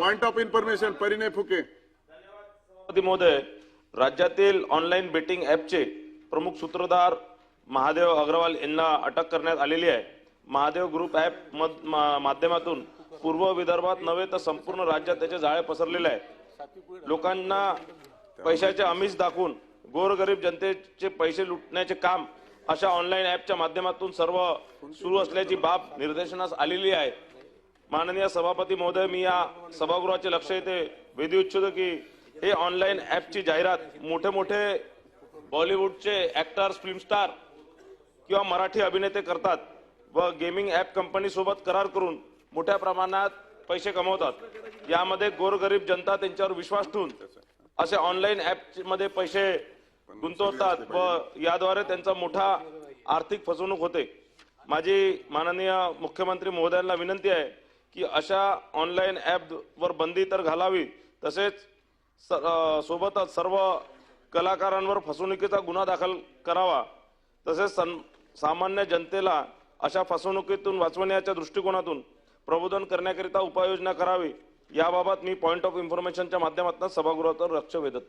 Point of information Parinay Phuke सभापती महोदय. राज्यातील ऑनलाईन बेटिंग ॲपचे प्रमुख सूत्रधार महादेव अग्रवाल यांना अटक करण्यात आलेली आहे. महादेव ग्रुप ॲप माध्यमातून पूर्व विदर्भात नव्हे तर संपूर्ण राज्यात त्याचे जाळे पसरलेले आहे. लोकांना पैशाचे आमिष दाखवून गोरगरीब जनतेचे पैसे लुटण्याचे काम अशा ऑनलाईन ॲपच्या माध्यमातून सर्व सुरू असल्याची बाब निर्देशनास आलेली आहे. माननीय सभापती महोदय मी या सभागृहाचे लक्ष येते वेधी इच्छितो की हे ऑनलाईन ॲपची जाहिरात मोठे मोठे बॉलिवूडचे ऍक्टर्स फिल्म स्टार किंवा मराठी अभिनेते करतात व गेमिंग ॲप कंपनीसोबत करार करून मोठ्या प्रमाणात पैसे कमवतात. यामध्ये गोरगरीब जनता त्यांच्यावर विश्वास ठेवून असे ऑनलाईन ॲपमध्ये पैसे गुंतवतात व याद्वारे त्यांचा मोठा आर्थिक फसवणूक होते. माझी माननीय मुख्यमंत्री महोदयांना विनंती आहे की अशा ऑनलाईन ॲपवर बंदी तर घालावी. तसेच स- सोबतच सर्व कलाकारांवर फसवणुकीचा गुन्हा दाखल करावा. तसेच सं- सामान्य जनतेला अशा फसवणुकीतून वाचवण्याच्या दृष्टिकोनातून प्रबोधन करण्याकरिता उपाययोजना करावी. याबाबत मी पॉईंट ऑफ इन्फॉर्मेशनच्या माध्यमातून सभागृहावर लक्ष वेधत